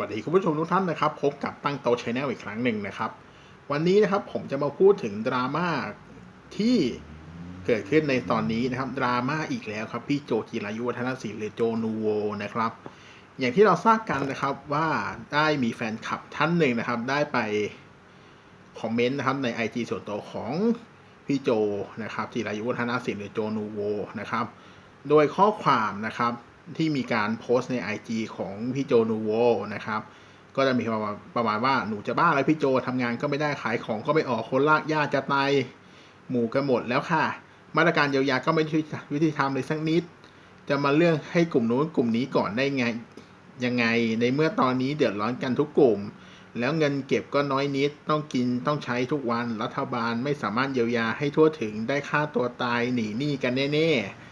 วัสดีคุณผู้ชมทุกท่านนะครับพบกับตั้งโตชแนลอีกครั้งหนึ่งนะครับ วันนี้นะครับผมจะมาพูดถึงดราม่าที่เกิดขึ้นในตอนนี้นะครับดราม่าอีกแล้วครับพี่โจจิรายุวัฒนศิลป์หรือโจนูโวนะครับ อย่างที่เราทราบกันนะครับว่าได้มีแฟนคลับท่านหนึ่งนะครับ ได้ไปคอมเมนต์นะครับใน IG ส่วนตัวของพี่โจนะครับจิรายุวัฒนศิลป์หรือโจนูโวนะครับ โดยข้อความนะครับ ที่มีการโพสต์ใน IG ของพี่โจนูโวนะครับก็จะมีประมาณประมาณว่าหนูจะบ้าอะไรพี่โจทำงานก็ไม่ได้ขายของก็ไม่ออกคนลากญาติจะตายหมู่กันหมดแล้วค่ะ มาตรการเยียวยาก็ไม่ช่วิธีทำเลยสักนิด จะมาเรื่องให้กลุ่มนู้นกลุ่มนี้ก่อนได้ไงยังไงในเมื่อตอนนี้เดือดร้อนกันทุกกลุ่ม แล้วเงินเก็บก็น้อยนิดต้องกินต้องใช้ทุกวันรัฐบาลไม่สามารถเยียวยาให้ทั่วถึงได้ค่าตัวตายหนีหนี้กันแน่ๆ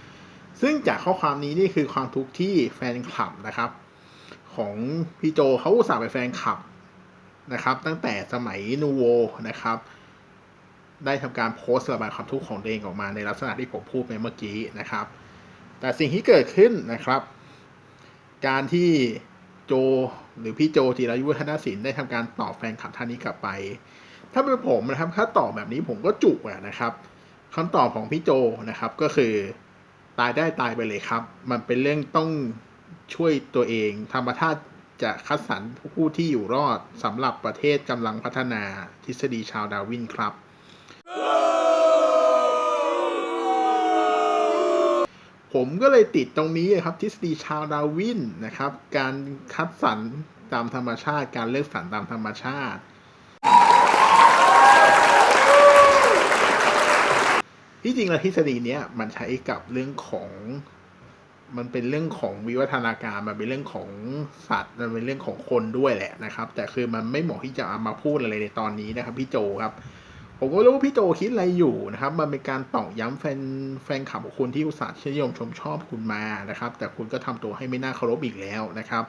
ซึ่งจากข้อความนี้นี่คือความทุกข์ที่แฟนคลับนะครับ ของพี่โจเขาอุตส่าห์เป็นแฟนคลับนะครับ ตั้งแต่สมัยนูโวนะครับ ได้ทำการโพสต์ระบายความทุกข์ของตัวเองออกมาในลักษณะที่ผมพูดไปเมื่อกี้นะครับ แต่สิ่งที่เกิดขึ้นนะครับ การที่โจหรือพี่โจจิรายุวัฒนศิลป์ได้ทำการตอบแฟนคลับท่านนี้กลับไป ถ้าเป็นผมนะครับ ถ้าตอบแบบนี้ผมก็จุกอะนะครับคำตอบของพี่โจนะครับก็คือ ตายได้ตายไปเลยครับ มันเป็นเรื่องต้องช่วยตัวเอง ธรรมชาติจะคัดสรรผู้ที่อยู่รอดสำหรับประเทศกำลังพัฒนาทฤษฎีชาวดาวินครับ ผมก็เลยติดตรงนี้ครับทฤษฎีชาวดาวินนะครับ การคัดสรรตามธรรมชาติ การเลือกสรรตามธรรมชาติ ที่จริงแล้วทฤษฎีเนี้ยมันใช้กับเรื่องของมันเป็นเรื่องของวิวัฒนาการมันเป็นเรื่องของสัตว์มันเป็นเรื่องของคนด้วยแหละนะครับ แต่คือมันไม่เหมาะที่จะเอามาพูดอะไรในตอนนี้นะครับ พี่โจครับ ผมก็รู้ว่าพี่โจคิดอะไรอยู่นะครับ มันเป็นการตอกย้ำแฟนแฟนคลับของคุณที่อุตส่าห์ชื่นชมชมชอบคุณมานะครับ แต่คุณก็ทำตัวให้ไม่น่าเคารพอีกแล้วนะครับ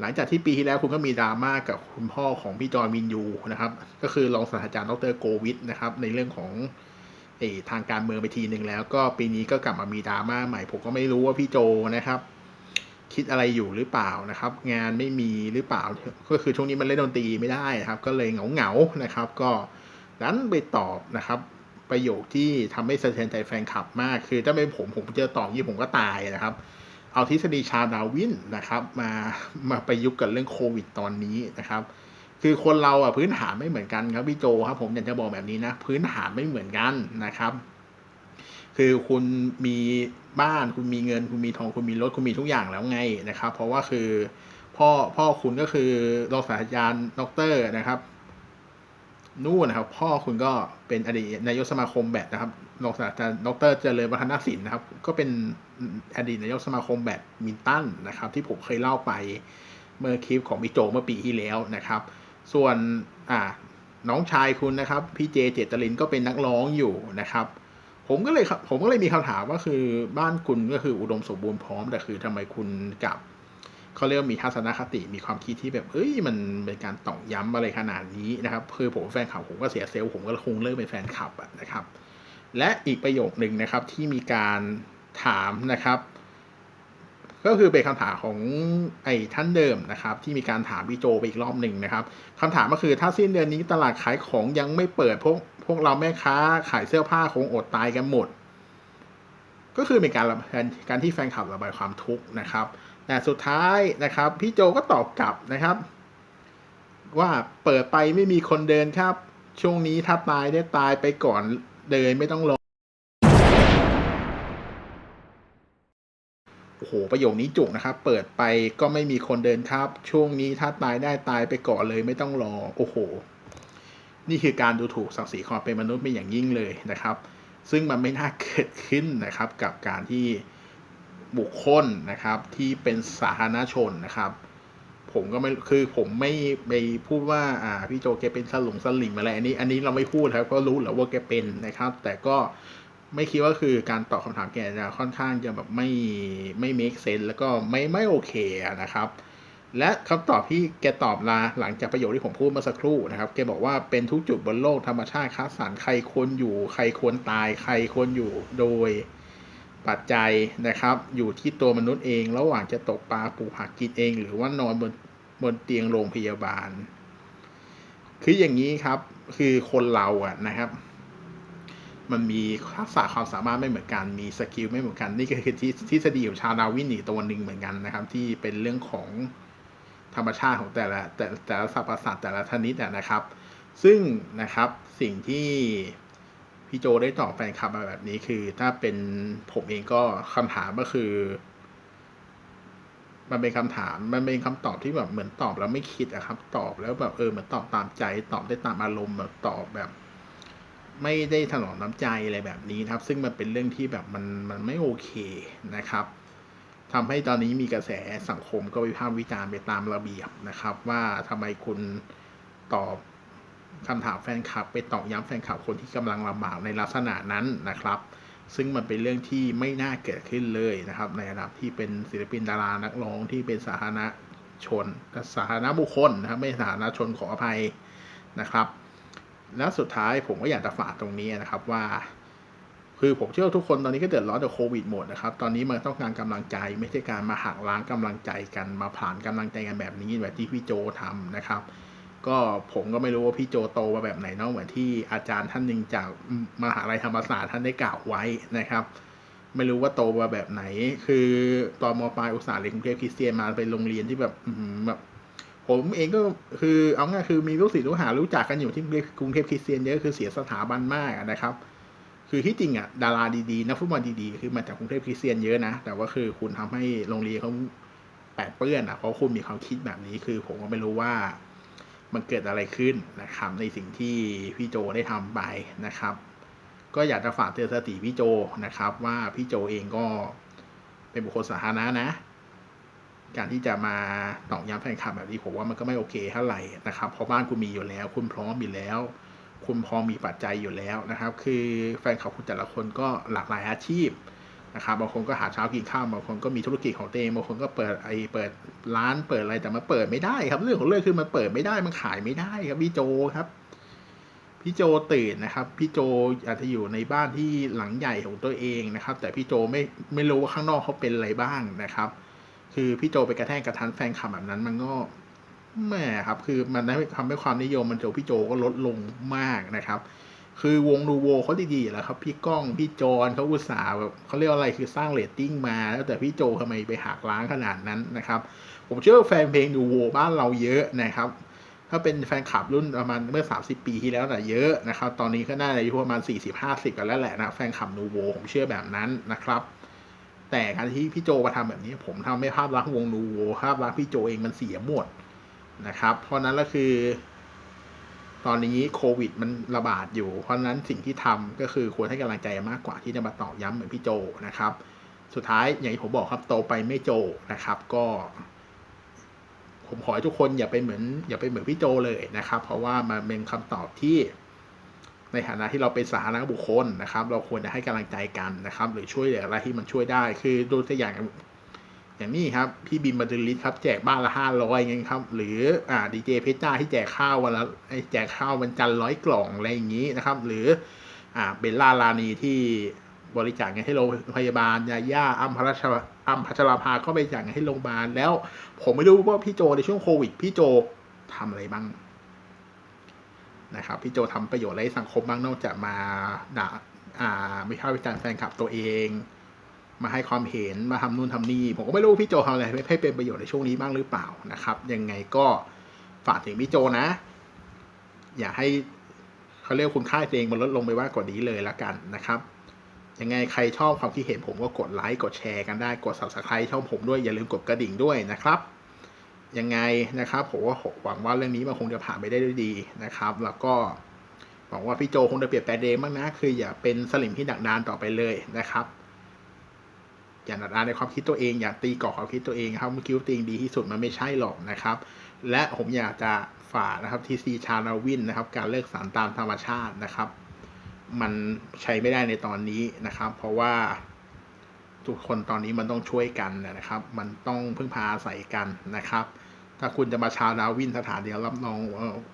หลังจากที่ปีที่แล้วคุณก็มีดราม่ากับคุณพ่อของพี่จอยมินยูนะครับ ก็คือรองศาสตราจารย์ดรโกวิทนะครับในเรื่องของ ทางการเมืองไปทีหนึ่งแล้ว ก็ปีนี้ก็กลับมามีดราม่าใหม่ ผมก็ไม่รู้ว่าพี่โจนะครับ คิดอะไรอยู่หรือเปล่านะครับ งานไม่มีหรือเปล่า ก็คือช่วงนี้มันเล่นดนตรีไม่ได้นะครับ ก็เลยเหงาเหงาๆนะครับ ก็ดันไปตอบนะครับ ประโยคที่ทำให้สะเทือนใจแฟนคลับมาก คือถ้าเป็นผมผมเจอตอบยี่ผมก็ตายนะครับ เอาทฤษฎีชาดาวินนะครับ มามาประยุกต์กับเรื่องโควิดตอนนี้นะครับ คือคนเราอะพื้นฐานไม่เหมือนกันครับพี่โจครับ ผมอยากจะบอกแบบนี้นะพื้นฐานไม่เหมือนกันนะครับ คือคุณมีบ้านคุณมีเงิน คุณมีทองคุณมีรถคุณมีทุกอย่างแล้วไงนะครับ เพราะว่าคือพ่อพ่อคุณก็คือรองศาสตราจารย์ดอกเตอร์นะครับนู่นนะครับ พ่อคุณก็เป็นอดีตนายกสมาคมแบดนะครับรองศาสตราจารย์ดอกเตอรเจริญวัฒนศิลป์นะครับ ก็เป็นอดีตนายกสมาคมแบดมินตันนะครับ ที่ผมเคยเล่าไปเมื่อคลิปของพี่โจเมื่อปีที่แล้วนะครับ ส่วนอ่าน้องชายคุณนะครับพี่เจเจตลินก็เป็นนักร้องอยู่นะครับ ผมก็เลยผมก็เลยมีคำถามว่าคือบ้านคุณก็คืออุดมสมบูรณ์พร้อมแต่คือทำไมคุณกับเขาเรียกว่ามีทัศนคติมีความคิดที่แบบเอ้ยมันเป็นการตอกย้ำอะไรขนาดนี้นะครับคือผมแฟนคลับผมก็เสียเซลล์ผมก็คงเลิกเป็นแฟนคลับนะครับ และอีกประโยคหนึ่งนะครับที่มีการถามนะครับ ก็คือเป็นคำถามของไอ้ท่านเดิมนะครับ ที่มีการถามพี่โจไปอีกรอบหนึ่งนะครับคำถามก็คือถ้าสิ้นเดือนนี้ตลาดขายของยังไม่เปิดพวกพวกเราแม่ค้าขายเสื้อผ้าคงอดตายกันหมด ก็คือเป็นการการที่แฟนคลับระบายความทุกข์นะครับ แต่สุดท้ายนะครับ พี่โจก็ตอบกลับนะครับ ว่าเปิดไปไม่มีคนเดินครับ ช่วงนี้ถ้าตายได้ตายไปก่อนเดินไม่ต้องรอ โอ้โห ประโยคนี้จุกนะครับ เปิดไปก็ไม่มีคนเดินครับ ช่วงนี้ถ้าตายได้ตายไปก่อนเลยไม่ต้องรอ โอ้โห นี่คือการดูถูกศักดิ์ศรีความเป็นมนุษย์เป็นอย่างยิ่งเลยนะครับ ซึ่งมันไม่น่าเกิดขึ้นนะครับกับการที่บุคคลนะครับที่เป็นสาธารณชนนะครับ ผมก็ไม่คือผมไม่ไปพูดว่าอ่าพี่โจแกเป็นสลุงสลิมอะไรอันนี้ อันนี้เราไม่พูดครับก็รู้แล้วว่าแกเป็นนะครับ แต่ก็ ไม่คิดว่าคือการตอบคำถามแกจะค่อนข้างจะแบบไม่ไม่ make sense แล้วก็ไม่ไม่โอเคนะครับ และคำตอบที่แกตอบลาหลังจากประโยคที่ผมพูดเมื่อสักครู่นะครับ แกบอกว่าเป็นทุกจุดบนโลกธรรมชาติคัดสรรใครควรอยู่ ใครควรตาย ใครควรอยู่โดยปัจจัยนะครับ อยู่ที่ตัวมนุษย์เอง ระหว่างจะตกปลาปลูกผักกินเอง หรือว่านอนบนบนเตียงโรงพยาบาล คืออย่างนี้ครับ คือคนเราอะนะครับ มันมีทักษะความสามารถไม่เหมือนกัน มีสกิลไม่เหมือนกัน นี่ก็คือทฤทฤษฎีของชาวดาวินอีกตัวหนึ่งเหมือนกันนะครับ ที่เป็นเรื่องของธรรมชาติของแต่ละแต่แต่ละสัตว์ประสาทแต่ละชนิดนะครับ ซึ่งนะครับสิ่งที่พี่โจได้ตอบแฟนคลับมาแบบนี้คือ ถ้าเป็นผมเองก็คำถามก็คือ มันเป็นคำถามมันเป็นคำตอบที่แบบเหมือนตอบแล้วไม่คิดอะครับ ตอบแล้วแบบเออเหมือนตอบตามใจ ตอบได้ตามอารมณ์แบบตอบแบบ ไม่ได้ถนอมน้ำใจอะไรแบบนี้ครับ ซึ่งมันเป็นเรื่องที่แบบมันมันไม่โอเคนะครับทำให้ตอนนี้มีกระแสสังคมก็วิพากษ์วิจารณ์ไปตามระเบียบนะครับ ว่าทำไมคุณตอบคำถามแฟนคลับ ไปตอกย้ำแฟนคลับคนที่กำลังลำบากในลักษณะนั้นนะครับ ซึ่งมันเป็นเรื่องที่ไม่น่าเกิดขึ้นเลยนะครับ ในระดับที่เป็นศิลปินดารานักร้องที่เป็นสาธารณชนสาธารณบุคคลนะครับไม่สาธารณชนขออภัยนะครับ แล้วสุดท้ายผมก็อยากจะฝากตรงนี้นะครับว่า คือผมเชื่อทุกคนตอนนี้ก็เดือดร้อนจากโควิดหมดนะครับ ตอนนี้มันต้องการกำลังใจไม่ใช่การมาหักล้างกำลังใจกันมาผ่านกำลังใจกันแบบนี้แบบที่พี่โจทำนะครับ ก็ผมก็ไม่รู้ว่าพี่โจโตมาแบบไหนเนอกเหมือนที่อาจารย์ท่านหนึ่งจากมหาลัยธรรมศาสตร์ท่านได้กล่าวไว้นะครับไม่รู้ว่าโตมาแบบไหน คือตอนมปลายอุตสาหเรียนกรุงเทพคริสเตียนมาเป็นโรงเรียนที่แบบแบบ ผมเองก็คือเอาง่ายคือมีลูกศิษย์ลูกหารู้จักกันอยู่ที่กรุงเทพคริสเตียนเยอะคือเสียสถาบันมากนะครับ คือที่จริงอะดาราดีๆนักฟุตบอลดีๆคือมาจากกรุงเทพคริสเตียนเยอะนะ แต่ว่าคือคุณทำให้โรงเรียนเขาแปดเปื้อนอะเพราะคุณมีความคิดแบบนี้คือ ผมก็ไม่รู้ว่ามันเกิดอะไรขึ้นนะครับ ในสิ่งที่พี่โจได้ทำไปนะครับ ก็อยากจะฝากเตือนสติพี่โจนะครับ ว่าพี่โจเองก็เป็นบุคคลสาธารณะนะ การที่จะมาตอกย้ำแฟนคลับแบบนี้ผมว่ามันก็ไม่โอเคเท่าไหร่นะครับเพราะบ้านคุณมีอยู่แล้ว คุณพร้อมอยู่แล้ว คุณพอมีปัจจัยอยู่แล้วนะครับ คือแฟนคลับคุณแต่ละคนก็หลากหลายอาชีพนะครับบางคนก็หาเช้ากินข้าวบางคนก็มีธุรกิจของตัวเองบางคนก็เปิดไอเปิดร้านเปิดอะไรแต่มันเปิดไม่ได้ครับ เรื่องของเรื่องคือมันเปิดไม่ได้มันขายไม่ได้ครับพี่โจครับพี่โจตื่นนะครับ พี่โจอาจจะอยู่ในบ้านที่หลังใหญ่ของตัวเองนะครับ แต่พี่โจไม่ไม่รู้ว่าข้างนอกเขาเป็นอะไรบ้างนะครับ คือพี่โจไปกระแทกกระทันแฟนคลับแบบนั้น มันก็แหม่ครับ คือมันทำให้ความนิยมมันโจพี่โจก็ลดลงมากนะครับ คือวงดูโวเขาดีๆแล้วครับ พี่ก้องพี่จอนเขาอุตส่าห์แบบเขาเรียกอะไรคือสร้างเรตติ้งมา แล้วแต่พี่โจทำไมไปหักล้างขนาดนั้นนะครับ ผมเชื่อแฟนเพลงดูโวบ้านเราเยอะนะครับถ้าเป็นแฟนคลับรุ่นประมาณเมื่อ 30 ปีที่แล้วแต่ะเยอะนะครับ ตอนนี้ก็น่าจะอายุประมาณ 40-50 กันแล้วแหละนะ แฟนคลับนูโวผมเชื่อแบบนั้นนะครับ แต่การที่พี่โจมาทำแบบนี้ ผมทำให้ภาพลักษณ์วงนูโวภาพลักษณ์พี่โจเองมันเสียหมดนะครับ เพราะนั้นก็คือ ตอนนี้โควิดมันระบาดอยู่ เพราะนั้นสิ่งที่ทำก็คือควรให้กำลังใจมากกว่าที่จะมาตอกย้ำเหมือนพี่โจนะครับ สุดท้ายอย่างที่ผมบอกครับโตไปไม่โจนะครับ ก็ ผมขอให้ทุกคนอย่าไปเหมือน อย่าไปเหมือนพี่โจเลยนะครับ เพราะว่ามันเป็นคำตอบที่ ในฐานะที่เราเป็นสาธารณบุคคลนะครับ เราควรจะให้กำลังใจกันนะครับ หรือช่วยเหลืออะไรที่มันช่วยได้ คือดูตัวอย่างอย่างนี้ครับพี่บิมบันดลิสครับแจกบ้านละห้าร้อยไงครับ หรืออ่าดีเจเพชรจ้าที่แจกข้าววันละแจกข้าววันจันทร์ร้อยกล่องอะไรอย่างนี้นะครับ หรืออ่าเบลล่าลานีที่บริจาคเงินให้โรงพยาบาลยาย่าอัมพรชอัมพัชราภาก็ไปจ่ายเงินให้โรงพยาบาลแล้ว ผมไม่รู้ว่าพี่โจในช่วงโควิด พี่โจทำอะไรบ้าง นะครับพี่โจทำประโยชน์อะไรให้สังคมบ้างนอกจากมาด่าอ่าไม่เข้าวิจารณ์แฟนคลับตัวเอง มาให้ความเห็นมาทำนู่นทำนี่ ผมก็ไม่รู้พี่โจทำอะไรให้เป็นประโยชน์ในช่วงนี้บ้างหรือเปล่านะครับ ยังไงก็ฝากถึงพี่โจนะ อย่าให้เขาเรียกคุณค่าตัวเองมันลดลงไปว่ากว่านี้เลยละกันนะครับยังไงใครชอบความคิดเห็นผมก็กดไลค์กดแชร์กันได้กด subscribe ช่องผมด้วยอย่าลืมกดกระดิ่งด้วยนะครับ ยังไงนะครับผมว่าหวังว่าเรื่องนี้มันคงจะผ่านไปได้ด้วยดีนะครับ แล้วก็หวังว่าพี่โจคงจะเปลี่ยนแปลงเองบ้างนะคืออย่าเป็นสลิมที่ดักดานต่อไปเลยนะครับอย่าดักดานในความคิดตัวเองอย่าตีกรอบความคิดตัวเองครับเมื่อคิดว่าตัวเองดีที่สุดมันไม่ใช่หรอกนะครับ และผมอยากจะฝากนะครับทีซีชานาวินนะครับ การเลิกสารตามธรรมชาตินะครับ มันใช้ไม่ได้ในตอนนี้นะครับ เพราะว่า ทุกคนตอนนี้มันต้องช่วยกันนะครับ มันต้องพึ่งพาอาศัยกันนะครับ ถ้าคุณจะมาชาวดาวินสถานเดียวรับรอง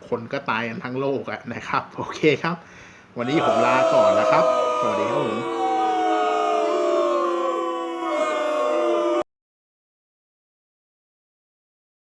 คนก็ตายกันทั้งโลกอะนะครับ โอเคครับ วันนี้ผมลาก่อนนะครับ สวัสดีครับผม